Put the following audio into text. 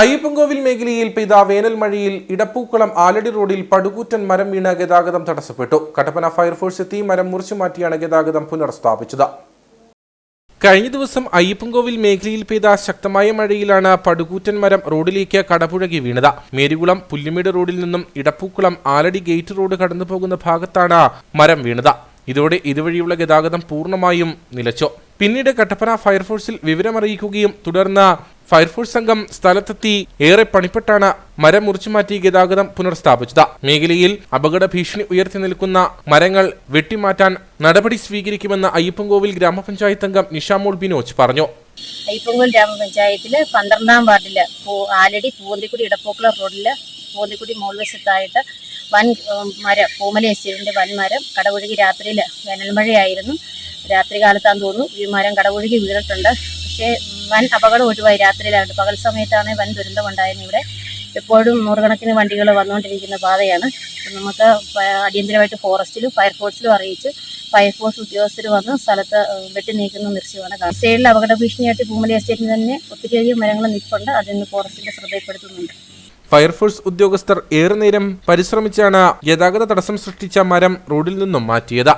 അയ്യപ്പൻകോവിൽ മേഖലയിൽ പെയ്ത വേനൽ മഴയിൽ ഇടപ്പൂക്കുളം ആലടി റോഡിൽ പടുകൂറ്റൻ മരം വീണ ഗതാഗതം തടസ്സപ്പെട്ടു. കട്ടപ്പന ഫയർഫോഴ്സ് എത്തി മരം മുറിച്ചു മാറ്റിയാണ് ഗതാഗതം പുനർസ്ഥാപിച്ചത് കഴിഞ്ഞ ദിവസം അയ്യപ്പൻകോവിൽ മേഖലയിൽ പെയ്ത ശക്തമായ മഴയിലാണ് പടുകൂറ്റൻ മരം റോഡിലേക്ക് കടപുഴകി വീണത്. മേരികുളം പുല്ലുമേട് റോഡിൽ നിന്നും ഇടപ്പൂക്കുളം ആലടി ഗേറ്റ് റോഡ് കടന്നു പോകുന്ന ഭാഗത്താണ് മരം വീണത്. ഇതോടെ ഇതുവഴിയുള്ള ഗതാഗതം പൂർണമായും നിലച്ചു. പിന്നീട് കട്ടപ്പന ഫയർഫോഴ്സിൽ വിവരമറിയിക്കുകയും തുടർന്ന് ഫയർഫോഴ്സ് സംഘം സ്ഥലത്തെത്തി ഏറെ പണിപ്പെട്ടാണ് മരം മുറിച്ചു മാറ്റി ഗതാഗതം പുനർസ്ഥാപിച്ചത്. മേഖലയിൽ അപകട ഭീഷണി ഉയർത്തി നിൽക്കുന്ന മരങ്ങൾ വെട്ടിമാറ്റാൻ നടപടി സ്വീകരിക്കുമെന്ന് അയ്യപ്പൻകോവിൽ ഗ്രാമപഞ്ചായത്ത് അംഗം നിഷാമോൾ ബിനോജ് പറഞ്ഞു. അയ്യപ്പൻകോവിൽ ഗ്രാമപഞ്ചായത്തിൽ പന്ത്രണ്ടാം വാർഡിൽ ആലടി പൂന്തിക്കുടി ഇടപ്പോക്കുള റോഡിൽ പൂന്തിക്കുടി മോൾവശത്തായിട്ട് വൻ മരം പൂമല എസ്റ്റേറ്റിന്റെ വൻ മരം കടപുഴകി രാത്രിയിൽ വേനൽമഴയായിരുന്നു. രാത്രി കാലത്താന്ന് തോന്നുന്നു ഈ മരം കടപുഴകി വീണിട്ടുണ്ട്. പക്ഷേ വൻ അപകടം ഒഴിവായി. രാത്രിയിലാണ് പകൽ സമയത്താണ് വൻ ദുരന്തമുണ്ടായിരുന്നു ഇവിടെ എപ്പോഴും നൂറുകണക്കിന് വണ്ടികൾ വന്നുകൊണ്ടിരിക്കുന്ന പാതയാണ്. നമുക്ക് അടിയന്തരമായിട്ട് ഫോറസ്റ്റിലും ഫയർഫോഴ്സിലും അറിയിച്ച് ഫയർഫോഴ്സ് ഉദ്യോഗസ്ഥർ വന്ന് സ്ഥലത്ത് വെട്ടി നീക്കുന്ന ദൃശ്യമാണ് കാണുന്നത്. സൈഡിൽ അപകട ഭീഷണിയായിട്ട് പൂമല എസ്റ്റേറ്റിൽ തന്നെ ഒത്തിരിയധികം മരങ്ങൾ നിൽപ്പുണ്ട്. അതിന് ഫോറസ്റ്റിന്റെ ശ്രദ്ധയിൽപ്പെടുത്തുന്നുണ്ട്. ഫയർഫോഴ്സ് ഉദ്യോഗസ്ഥർ ഏറെ നേരം പരിശ്രമിച്ചാണ് ഗതാഗത തടസ്സം സൃഷ്ടിച്ച മരം റോഡിൽ നിന്നും മാറ്റിയത്.